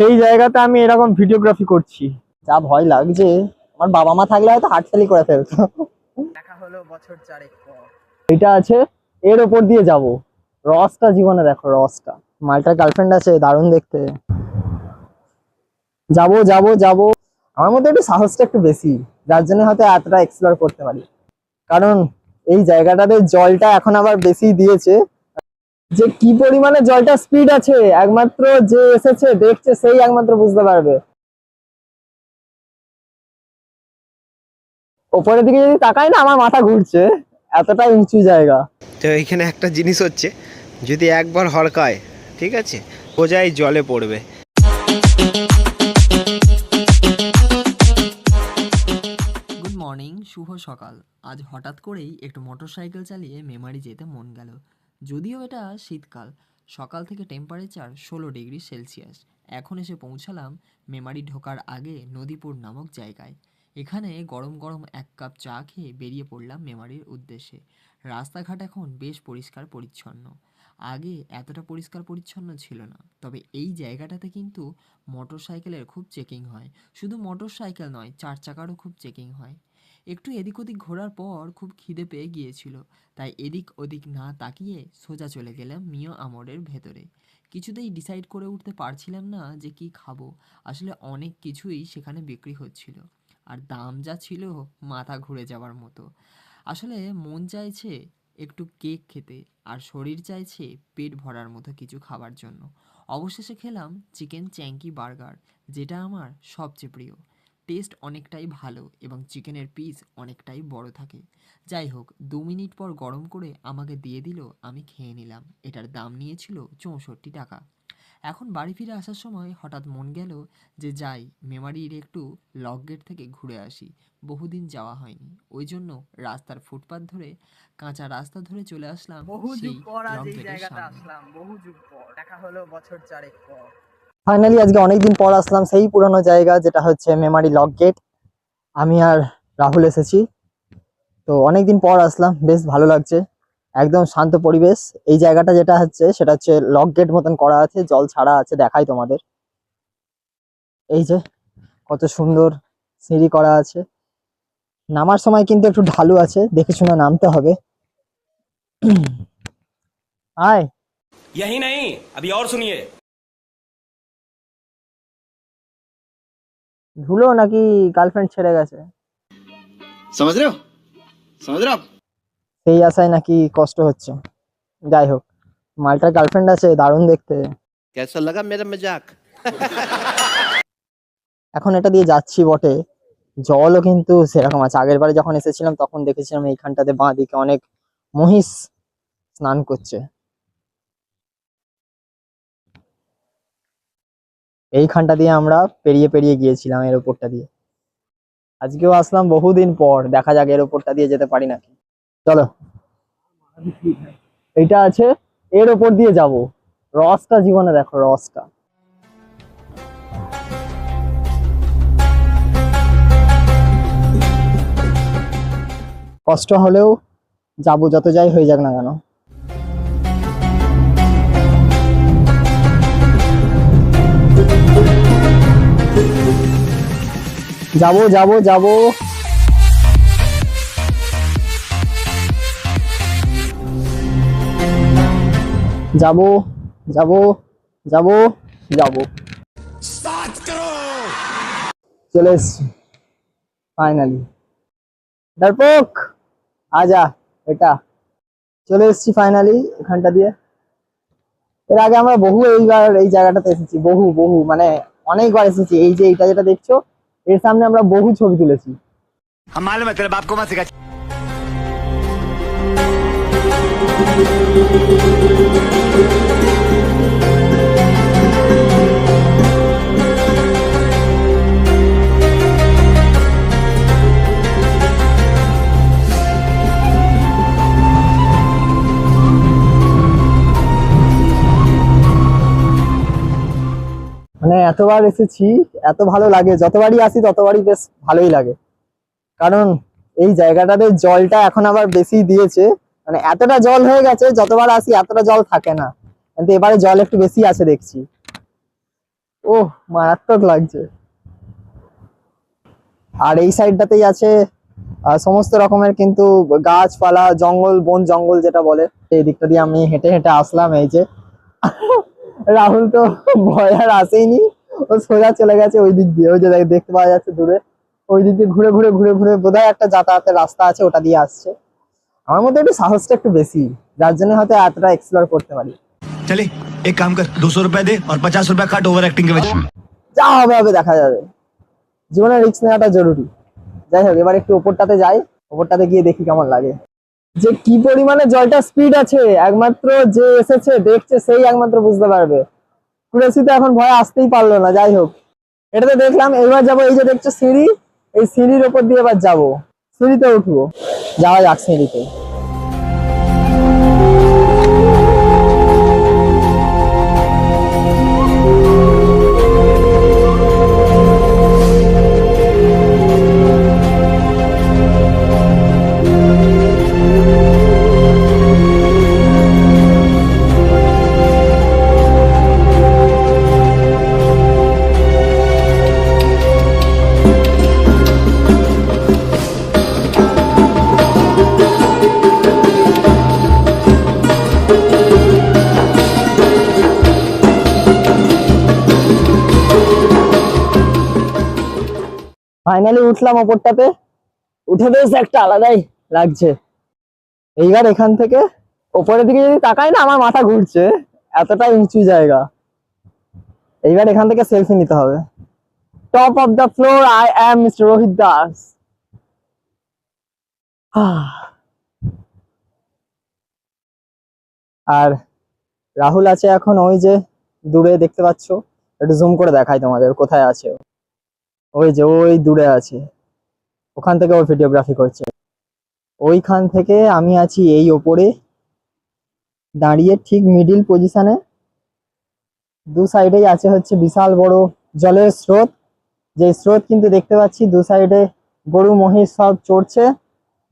সেই জায়গাতে আমি এরকম ভিডিওগ্রাফি করছি। যা ভয় লাগছে আমার বাবা মা থাকলে হয়তো হাটফেলি করে ফেলতো। দেখা হলো বছর চারেক পর। এটা আছে এর ওপর দিয়ে যাব। রসটা জীবনে দেখো রসটা। মালটার গার্লফ্রেন্ড আছে দারুণ দেখতে। যাব যাব যাব। আমার মধ্যে একটু সাহসটা একটু বেশি যার জন্য হয়তো এতটা এক্সপ্লোর করতে পারি। কারণ এই জায়গাটাতে জলটা এখন আবার বেশি দিয়েছে। যে কি পরিমাণে জলটা স্পিড আছে একমাত্র যে এসেছে দেখছে সেই একমাত্র বুঝতে পারবে। ওপরের দিকে যদি তাকাই না আমার মাথা ঘুরছে। এতটাই উঁচু জায়গা। তো এখানে একটা জিনিস হচ্ছে যদি একবার হড়কায় ঠিক আছে বোঝাই জলে পড়বে। গুড মর্নিং শুভ সকাল। আজ হঠাৎ করেই একটু মোটরসাইকেল চালিয়ে মেমারি যেতে মন গেল। যদিও এটা শীতকাল, সকাল থেকে টেম্পারেচার ষোলো ডিগ্রি সেলসিয়াস এখন এসে পৌঁছালাম মেমারি ঢোকার আগে নদীপুর নামক জায়গায়। এখানে গরম গরম এক কাপ চা খেয়ে বেরিয়ে পড়লাম মেমারির উদ্দেশ্যে। রাস্তাঘাট এখন বেশ পরিষ্কার পরিচ্ছন্ন। আগে এতটা পরিষ্কার পরিচ্ছন্ন ছিল না, তবে এই জায়গাটাতে কিন্তু মোটরসাইকেলের খুব চেকিং হয়। শুধু মোটরসাইকেল নয়, চার চাকারও খুব চেকিং হয়। একটু এদিক ওদিক ঘোরার পর খুব খিদে পেয়ে গিয়েছিল। তাই এদিক ওদিক না তাকিয়ে সোজা চলে গেলাম মিও আমরের ভেতরে। কিছুতেই ডিসাইড করে উঠতে পারছিলাম না যে কি খাব। আসলে অনেক কিছুই সেখানে বিক্রি হচ্ছিল। আর দাম যা ছিল মাথা ঘুরে যাওয়ার মতো। আসলে মন চাইছে একটু কেক খেতে আর শরীর চাইছে পেট ভরার মতো কিছু খাবার জন্য। অবশেষে খেলাম চিকেন চ্যাঙ্কি বার্গার, যেটা আমার সবচেয়ে প্রিয়। টেস্ট অনেকটাই ভালো এবং চিকেনের পিস অনেকটাই বড় থাকে। যাই হোক দু মিনিট পর গরম করে আমাকে দিয়ে দিল আমি খেয়ে নিলাম। এটার দাম নিয়েছিল চৌষট্টি টাকা। এখন বাড়ি ফিরে আসার সময় হঠাৎ মন গেল যে যাই মেমারির একটু লক গেট থেকে ঘুরে আসি। বহুদিন যাওয়া হয়নি। ওই জন্য রাস্তার ফুটপাথ ধরে কাঁচা রাস্তা ধরে চলে আসলাম বহু যুগ পর আজ এই জায়গাতে আসলাম। বহু যুগ পর। দেখা হলো বছর চারেক পর। ফাইনালি আজকে অনেকদিন পর আসলাম সেই পুরনো জায়গা যেটা হচ্ছে মেমারি লক গেট আমি আর রাহুল এসেছি তো অনেকদিন পর আসলাম বেশ ভালো লাগছে একদম শান্ত পরিবেশ এই জায়গাটা যেটা হচ্ছে সেটা হচ্ছে লক গেট মতন করা আছে জল ছাড়া আছে দেখাই তোমাদের এই যে কত সুন্দর সিঁড়ি করা আছে নামার সময় কিন্তু একটু ঢালু আছে দেখে শুনে নামতে হবে আয় यही नहीं अभी और सुनिए ধুলো নাকি গার্লফ্রেন্ড ছেড়ে গেছে? সমাজ রে সমাজ রে। সেই আশায় নাকি কষ্ট হচ্ছে। যাই হোক মালটার গার্লফ্রেন্ড আছে দারুণ দেখতে। কেসা লাগা মেরা মজাক? এখন এটা দিয়ে যাচ্ছি বটে। জলও কিন্তু সেরকম আছে। আগের বারে যখন এসেছিলাম তখন দেখেছিলাম এইখানটাতে বাঁ দিকে অনেক মহিষ স্নান করছে। এইখানটা দিয়ে আমরা পেরিয়ে পেরিয়ে গিয়েছিলাম এর ওপরটা দিয়ে। আজকেও আসলাম বহুদিন পর, দেখা যাক এর ওপরটা দিয়ে যেতে পারি নাকি। চলো। এইটা আছে, এর ওপর দিয়ে যাব। রসটা জীবনে দেখো, রসটা। কষ্ট হলেও যাব, যত যাই হয়ে যাক না কেন। যাব যাব যাব। যাব যাব যাব যাব। চলে এসছি ফাইনালি দর্পক আজা এটা। চলে এসেছি ফাইনালি এখানটা দিয়ে। এর আগে আমরা বহু এইবার এই জায়গাটাতে এসেছি, বহু বহু মানে অনেকবার এসেছি। এই যে এইটা যেটা দেখছ, এর সামনে আমরা বহু ছবি তুলেছি। हम এতবার এসেছি, এত ভালো লাগে। যতবারই আসি, ততবারই বেশ ভালোই লাগে। কারণ এই জায়গাটাতে জলটা এখন আবার বেশি দিয়েছে। মানে এতটা জল হয়ে গেছে, যতবার আসি এতটা জল থাকে না। কিন্তু এবারে জল একটু বেশি আছে দেখছি। ওহ, মারাত্মক লাগছে। আর এই সাইডটাতেই আছে সমস্ত রকমের কিন্তু গাছপালা, জঙ্গল, বন জঙ্গল যেটা বলে, এই দিকটা দিয়ে আমি হেঁটে হেঁটে আসলাম এই যে। রাহুল তো ভয় আর আসেইনি। ও সোজা চলে গেছে ওই দিক দিয়ে। ওই যে দেখতে পাওয়া যাচ্ছে দূরে। ওই দিক দিয়ে ঘুরে ঘুরে ঘুরে ঘুরে বোধহয় একটা যাতায়াতের রাস্তা আছে ওটা দিয়ে আসছে। আমার মধ্যে একটু সাহসটা একটু বেশি যার জন্য হয়তো এতটা এক্সপ্লোর করতে পারি। চলে এক কাম কর দুশো রুপিয়া দে আর পঞ্চাশ রুপিয়া কাট ওভার অ্যাক্টিং যা হবে হবে দেখা যাবে। জীবনে রিস্ক নেওয়াটা জরুরি। যাই হোক এবার একটু উপরটাতে যাই। ওপরটাতে গিয়ে দেখি কেমন লাগে। যে কি পরিমাণে জলটা স্পিড আছে, একমাত্র যে এসেছে, দেখছে, সেই একমাত্র বুঝতে পারবে। কুরেসি তো এখন ভয় আসতেই পারল না, যাই হোক। এটা তো দেখলাম এবার যাব, এই যে দেখছ সিঁড়ি, এই সিঁড়ির ওপর দিয়ে এবার যাব। সিঁড়িতে উঠবো। যাওয়া যাক সিঁড়িতে। ফাইনালি উঠলাম ওপরটাতে। উঠে বেশ একটা আলাদাই লাগছে। এইবার এখান থেকে ওপরের দিকে যদি তাকাই না, আমার মাথা ঘুরছে। এতটাই উঁচু জায়গা। এইবার এখান থেকে সেলফি নিতে হবে। Top of the floor I am mister Rohit Das আর রাহুল আছে এখন, ওই যে দূরে দেখতে পাচ্ছ। একটু জুম করে দেখাই তোমাদের, কোথায় আছে ও। ওই যে ওই দূরে আছে। ওখান থেকে ও ভিডিওগ্রাফি করছে। ওইখান থেকে আমি আছি এই ওপরে। দাঁড়িয়ে ঠিক মিডিল পজিশনে দু সাইডেই আছে হচ্ছে বিশাল বড় জলের স্রোত। যে স্রোত কিন্তু দেখতে পাচ্ছি, দু সাইডে গরু, মহিষ সব চড়ছে।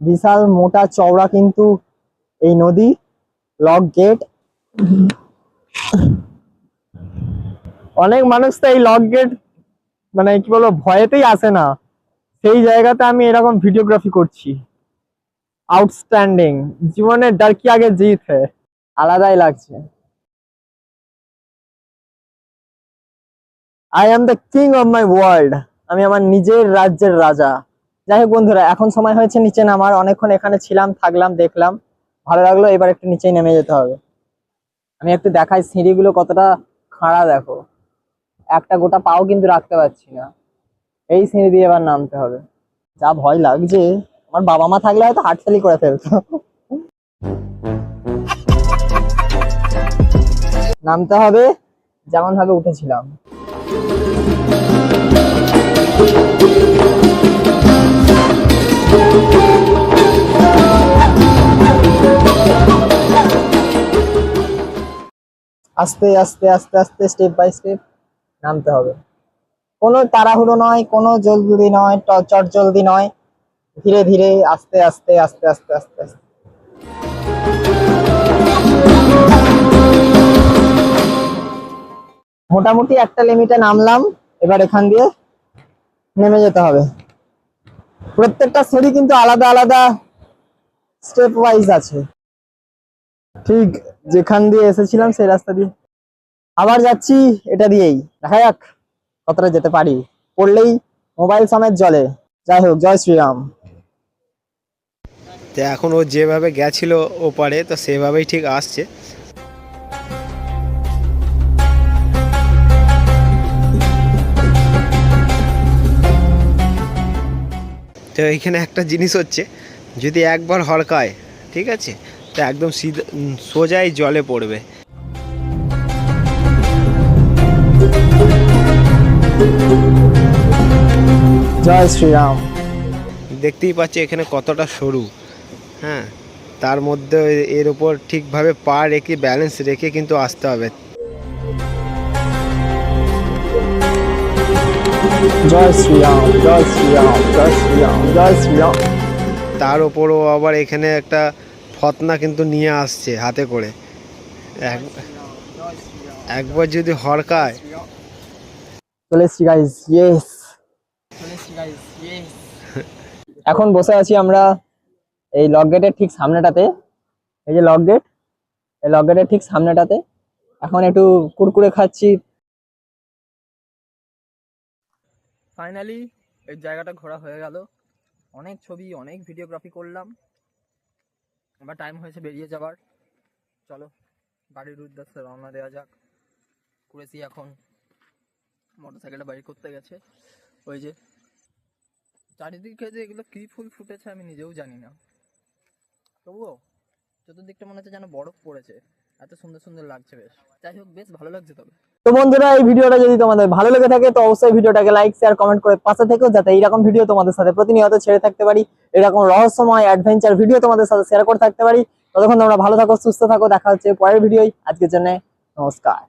বিশাল মোটা চওড়া কিন্তু এই নদী লক গেট অনেক মানুষ তো এই লক গেট মানে কি বলব, ভয়েতেই আসে না। সেই জায়গাতে আমি এরকম ভিডিওগ্রাফি করছি। আউটস্ট্যান্ডিং জীবনের ডার কি আগে জিত আলাদাই লাগছে। I am the king of my world আমি আমার নিজের রাজ্যের রাজা। যাই হোক বন্ধুরা, এখন সময় হয়েছে নিচে নামার। অনেকক্ষণ এখানে ছিলাম, থাকলাম, দেখলাম। ভালো লাগল, এবার একটু নিচেই নেমে যেতে হবে। আমি একটু দেখাই, সিঁড়িগুলো কতটা খাড়া দেখো। একটা গোটা পাও কিন্তু রাখতে পারছি না। এই সিঁড়ি দিয়ে এবার নামতে হবে। যা ভয় লাগছে, আমার বাবা মা থাকলে হয়তো হাটফেলি করে ফেলতো। নামতে হবে, যেমন ভাবে উঠেছিলাম। আস্তে আস্তে আস্তে আস্তে স্টেপ বাই স্টেপ নামতে হবে। কোনো তাড়াহুড়ো নয়, কোনো জলদি নয়, ট- চট জলদি নয়। ধীরে ধীরে আস্তে আস্তে আস্তে আস্তে আস্তে আস্তে। মোটামুটি একটা লিমিটে নামলাম, এবার এখান দিয়ে নেমে যেতে হবে। প্রত্যেকটা সিঁড়ি কিন্তু আলাদা আলাদা স্টেপ ওয়াইজ আছে। ঠিক যেখান দিয়ে এসেছিলাম, সেই রাস্তা দিয়ে আবার যাচ্ছি এটা দিয়েই। দেখা যাক কতটা যেতে পারি। পড়লেই মোবাইল সমেত জলে। যাই হোক, জয় শ্রীরাম। তো এখন ও যেভাবে গেছিল ওপারে, তো সেভাবেই ঠিক আসছে। তো এইখানে একটা জিনিস হচ্ছে, যদি একবার হড়কায়, ঠিক আছে? তো একদম সোজাই জলে পড়বে। জয় শ্রীরাম। দেখতেই পাচ্ছি এখানে কতটা সরু। হ্যাঁ তার মধ্যে এর উপর ঠিকভাবে পা রেখে ব্যালেন্স রেখে কিন্তু আসতে হবে। জয় শ্রীরাম জয় শ্রীরাম জয় শ্রীরাম জয় শ্রীরাম। তার ওপরও আবার এখানে একটা ফতনা কিন্তু নিয়ে আসছে হাতে করে। এক একবার যদি হড়কায় চলে এসছি গাইজ ইয়েস এখন বসে আছি আমরা এই লক গেটের ঠিক সামনেটাতে। এই যে লক গেট এই লক গেটের ঠিক সামনেটাতে। এখন একটু কুরকুরে খাচ্ছি। ফাইনালি এই জায়গাটা ঘোরা হয়ে গেল। অনেক ছবি অনেক ভিডিওগ্রাফি করলাম। এবার টাইম হয়েছে বেরিয়ে যাবার চলো বাড়ির উদ্দেশ্যে রওনা দেওয়া যাক। কুরেছি এখন। মোটরসাইকেলটা বাইর করতে গেছে। ওই যে চারিদিকে যে এগুলো কী ফুল ফুটেছে আমি নিজেও জানি না। তবুও চতুর্দিকটা মনে হচ্ছে যেন বরফ পড়েছে। এত সুন্দর সুন্দর লাগছে বেশ। যাই হোক, বেশ ভালো লাগছে তবে। তো বন্ধুরা, এই ভিডিওটা যদি তোমাদের ভালো লেগে থাকে, তো অবশ্যই ভিডিওটাকে লাইক শেয়ার কমেন্ট করে পাশে থেকো, যাতে এইরকম ভিডিও তোমাদের সাথে প্রতিনিয়ত ছেড়ে থাকতে পারি। এরকম রহস্যময় অ্যাডভেঞ্চার ভিডিও তোমাদের সাথে শেয়ার করে থাকতে পারি। ততক্ষণ তোমরা ভালো থাকো, সুস্থ থাকো, দেখা হচ্ছে পরের ভিডিওই আজকের জন্য নমস্কার।